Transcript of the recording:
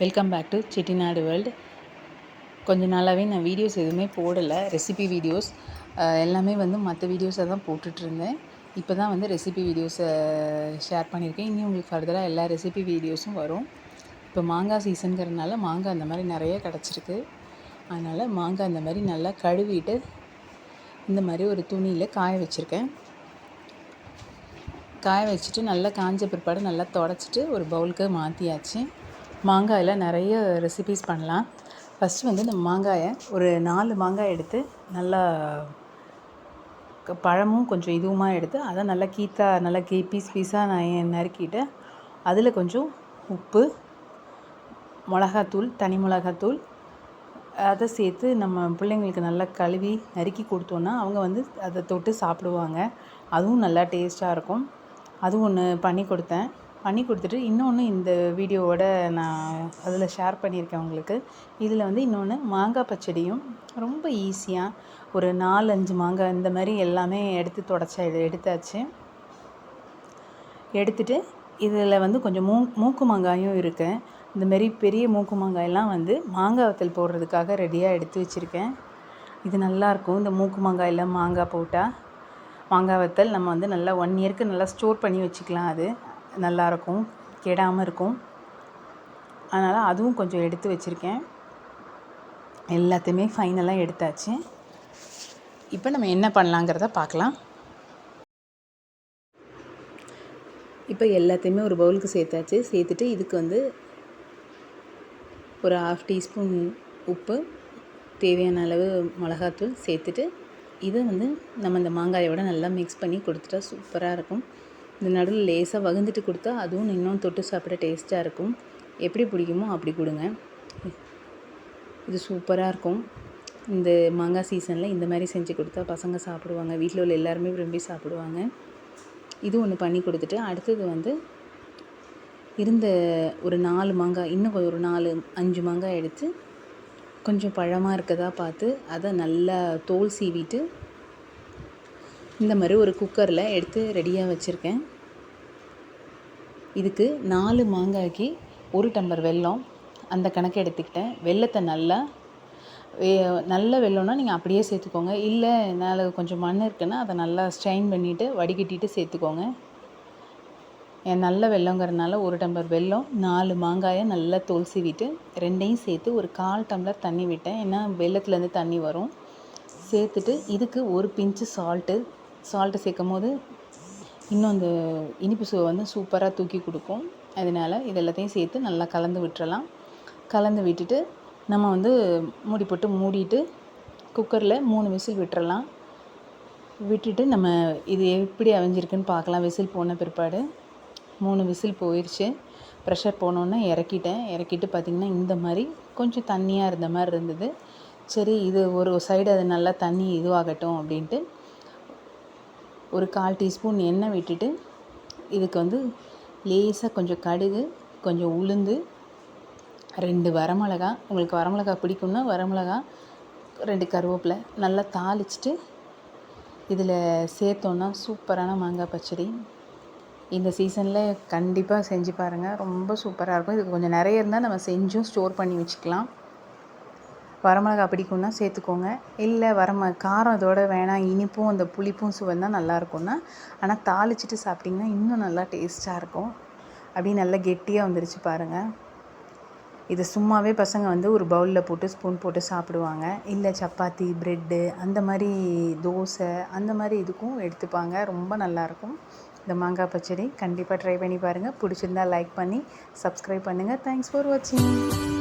Welcome back to Chettinad world கொஞ்ச நாளாகவே நான் வீடியோஸ் எதுவுமே போடலை ரெசிபி வீடியோஸ் எல்லாமே வந்து மற்ற வீடியோஸை தான் போட்டுட்ருந்தேன். இப்போ தான் வந்து ரெசிபி வீடியோஸை ஷேர் பண்ணியிருக்கேன். இனி உங்களுக்கு ஃபர்தராக எல்லா ரெசிபி வீடியோஸும் வரும். இப்போ மாங்காய் சீசனுங்கிறதுனால மாங்காய் அந்த மாதிரி நிறைய கிடச்சிருக்கு. அதனால் மாங்காய் அந்த மாதிரி நல்லா கழுவிட்டு இந்த மாதிரி ஒரு துணியில் காய வச்சுருக்கேன். காய வச்சுட்டு நல்லா காஞ்ச பிற்பாடு நல்லா தொடச்சிட்டு ஒரு பவுலுக்கு மாற்றியாச்சு மாங்காயில் நிறைய ரெசிபீஸ் பண்ணலாம். ஃபஸ்ட்டு வந்து இந்த மாங்காயை ஒரு நாலு மாங்காய் எடுத்து நல்லா க- பழமும் கொஞ்சம் இதுவுமாக எடுத்து அதை நல்லா கீத்தா நல்லா கீ பீஸ் பீஸாக நான் நறுக்கிட்டு அதில் கொஞ்சம் உப்பு மிளகாத்தூள் தனி மிளகாத்தூள் அதை சேர்த்து நம்ம பிள்ளைங்களுக்கு நல்லா கழுவி நறுக்கி கொடுத்தோன்னா அவங்க வந்து அதை தொட்டு சாப்பிடுவாங்க. அதுவும் நல்லா டேஸ்ட்டாக இருக்கும். அதுவும் ஒன்று பண்ணி கொடுத்தேன். பண்ணி கொடுத்துட்டு இன்னொன்று இந்த வீடியோவோட நான் அதில் ஷேர் பண்ணியிருக்கேன் உங்களுக்கு. இதில் வந்து இன்னொன்று மாங்காய் பச்சடியும் ரொம்ப ஈஸியாக ஒரு நாலஞ்சு மாங்காய் இந்த மாதிரி எல்லாமே எடுத்து தொடச்சா எடுத்தாச்சு. எடுத்துட்டு இதில் வந்து கொஞ்சம் மூ மூக்கு மாங்காயும் இருக்கேன் இந்தமாரி பெரிய மூக்கு மாங்காயெல்லாம் வந்து மாங்காய் வத்தல் போடுறதுக்காக ரெடியாக எடுத்து வச்சுருக்கேன். இது நல்லாயிருக்கும் இந்த மூக்கு மாங்காயில் மாங்காய் போட்டால் மாங்காய் வத்தல் நம்ம வந்து நல்லா ஒன் இயருக்கு நல்லா ஸ்டோர் பண்ணி வச்சுக்கலாம் அது. நல்லாயிருக்கும் கெடாமல் இருக்கும். அதனால் அதுவும் கொஞ்சம் எடுத்து வச்சுருக்கேன். எல்லாத்தையுமே ஃபைனலாக எடுத்தாச்சு. இப்போ நம்ம என்ன பண்ணலாங்கிறத பார்க்கலாம். இப்போ எல்லாத்தையுமே ஒரு பவுலுக்கு சேர்த்தாச்சு. சேர்த்துட்டு இதுக்கு வந்து ஒரு ஹாஃப் டீஸ்பூன் உப்பு தேவையான அளவு மிளகாத்தூள் சேர்த்துட்டு இதை வந்து நம்ம இந்த மாங்காயோட நல்லா மிக்ஸ் பண்ணி கொடுத்துட்டா சூப்பராக இருக்கும். இந்த நடுவில் லேசாக வகுந்துட்டு கொடுத்தா அதுவும் இன்னும் தொட்டு சாப்பிட டேஸ்ட்டாக இருக்கும். எப்படி பிடிக்குமோ அப்படி கொடுங்க. இது சூப்பராக இருக்கும். இந்த மாங்காய் சீசனில் இந்த மாதிரி செஞ்சு கொடுத்தா பசங்க சாப்பிடுவாங்க. வீட்டில் உள்ள எல்லாருமே விரும்பி சாப்பிடுவாங்க. இது ஒன்று பண்ணி கொடுத்துட்டு அடுத்தது வந்து இருந்த ஒரு நாலு மாங்காய் இன்னும் கொஞ்சம் ஒரு நாலு அஞ்சு மாங்காய் எடுத்து கொஞ்சம் பழமாக இருக்கதா பார்த்து அதை நல்லா தோல் சீவிட்டு இந்த மாதிரி ஒரு குக்கரில் எடுத்து ரெடியாக வச்சுருக்கேன். இதுக்கு நாலு மாங்காய்க்கு ஒரு டம்ளர் வெல்லம் அந்த கணக்கு எடுத்துக்கிட்டேன். வெள்ளத்தை நல்லா வே- நல்ல வெல்லம்னா நீங்கள் அப்படியே சேர்த்துக்கோங்க. இல்லை மேலே கொஞ்சம் மண் இருக்குன்னா அதை நல்லா ஸ்ட்ரைன் பண்ணிவிட்டு வடிகட்டிட்டு சேர்த்துக்கோங்க. என் நல்ல வெள்ளங்கிறதுனால ஒரு டம்ளர் வெல்லம் நாலு மாங்காயை நல்லா தோல் சீவிட்டு ரெண்டையும் சேர்த்து ஒரு கால் டம்ளர் தண்ணி விட்டேன். ஏன்னா வெல்லத்துலேருந்து தண்ணி வரும். சேர்த்துட்டு இதுக்கு ஒரு பிஞ்சு சால்ட்டு சால்ட்டு சேர்க்கும் போது இன்னும் அந்த இனிப்பு சுவை வந்து சூப்பராக தூக்கி கொடுக்கும். அதனால் இது எல்லாத்தையும் சேர்த்து நல்லா கலந்து விட்டுறலாம். கலந்து விட்டுட்டு நம்ம வந்து மூடி போட்டு மூடிட்டு குக்கரில் மூணு விசில் விட்டுறலாம். விட்டுட்டு நம்ம இது எப்படி அவிஞ்சிருக்குன்னு பார்க்கலாம். விசில் போன பிற்பாடு மூணு விசில் போயிடுச்சு ப்ரெஷர் போனோன்னே இறக்கிட்டேன். இறக்கிட்டு பார்த்திங்கன்னா இந்த மாதிரி கொஞ்சம் தண்ணியாக இருந்த மாதிரி இருந்தது. சரி இது ஒரு சைடு அது நல்லா தண்ணி இதுவாகட்டும் அப்படின்ட்டு ஒரு கால் டீஸ்பூன் எண்ணெய் விட்டுட்டு இதுக்கு வந்து லேசாக கொஞ்சம் கடுகு கொஞ்சம் உளுந்து ரெண்டு வரமிளகா. உங்களுக்கு வரமிளகா பிடிக்கும்னா வரமிளகா ரெண்டு கருவேப்பிலை நல்லா தாளிச்சிட்டு இதில் சேர்த்தோன்னா சூப்பரான மாங்காய் பச்சடி. இந்த சீசனில் கண்டிப்பாக செஞ்சு பாருங்கள் ரொம்ப சூப்பராக இருக்கும். இதுக்கு கொஞ்சம் நிறைய இருந்தால் நம்ம செஞ்சும் ஸ்டோர் பண்ணி வச்சுக்கலாம். வரமிளகா பிடிக்கும்னா சேர்த்துக்கோங்க. இல்லை வரம காரம் இதோட வேணாம் இனிப்பும் அந்த புளிப்பும் சுவை நல்லாயிருக்கும்னா ஆனால் தாளிச்சிட்டு சாப்பிட்டிங்கன்னா இன்னும் நல்லா டேஸ்ட்டாக இருக்கும். அப்படியே நல்லா கெட்டியாக வந்துருச்சு பாருங்கள் இது சும்மாவே பசங்க வந்து ஒரு பவுலில் போட்டு ஸ்பூன் போட்டு சாப்பிடுவாங்க. இல்லை சப்பாத்தி ப்ரெட்டு அந்த மாதிரி தோசை அந்த மாதிரி இதுக்கும் எடுத்துப்பாங்க. ரொம்ப நல்லாயிருக்கும் இந்த மாங்காய் பச்சடி கண்டிப்பாக ட்ரை பண்ணி பாருங்கள் பிடிச்சிருந்தா லைக் பண்ணி சப்ஸ்கிரைப் பண்ணுங்கள் தேங்க்ஸ் ஃபார் வாட்சிங்